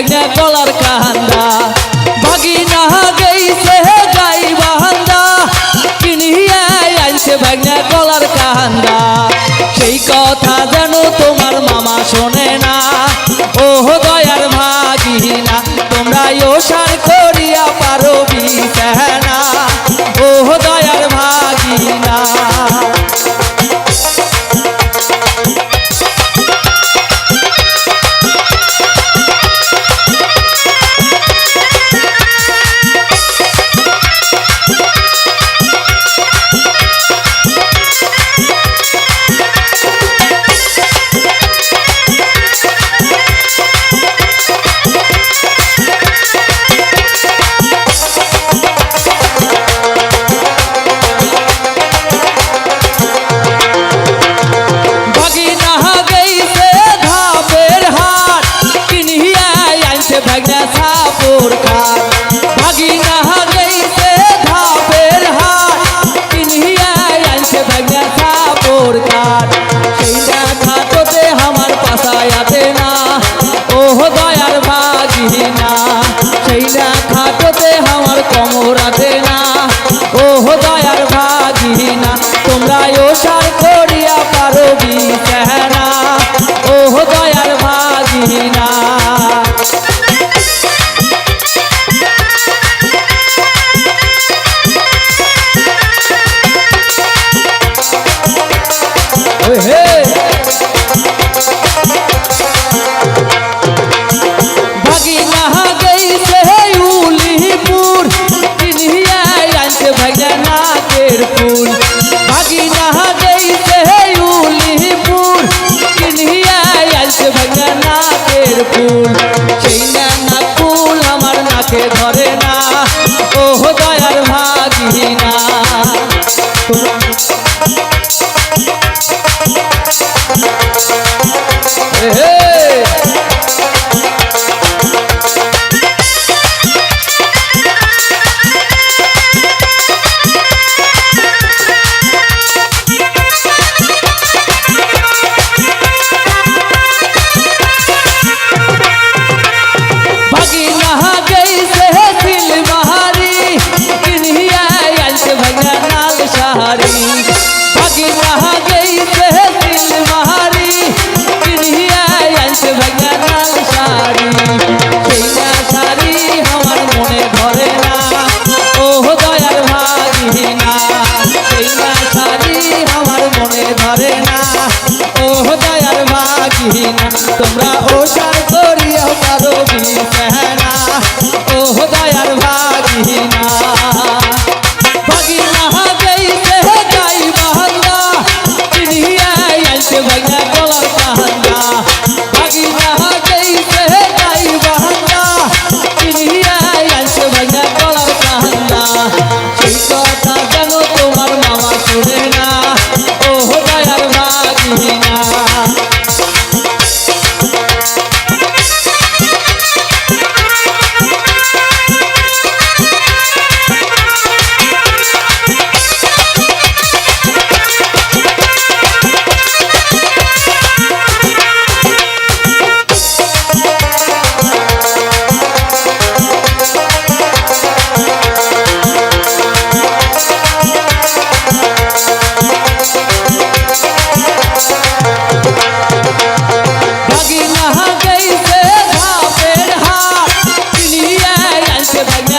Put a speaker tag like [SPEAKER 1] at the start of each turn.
[SPEAKER 1] ভাগনা কলার কান্দা ভাগিনা গেইছে যাই বাহান্দা। কিনিয়ে আনছে ভাগ্নে কলার কান্দা সেই কথা যেন তোমার মামা শোনে না। ও দয়ার ভাগিনা তোমরা ওসার করিয়া পারো সাপুর সেই দেখা তোতে আমার পাশায়াতে না। ও দয়ার ভাগিনা। না সেই দেখা তোতে আমার ও ওহ দয়ার ভাগিনা তোমার হোসার করিয়া কারো বিছানা ও দয়ার ভাগিনা ভাগিনা হবেই দেহ যাই মহল্লা চিনিয়া আইছে ভাইয়া কলম কাহান্না ভাগিনা হবেই দেহ যাই মহল্লা চিনিয়া আইছে ভাইয়া কলম কাহান্না সেই কথা যেন তোমার মামা শুনে না ও দয়ার ভাগিনা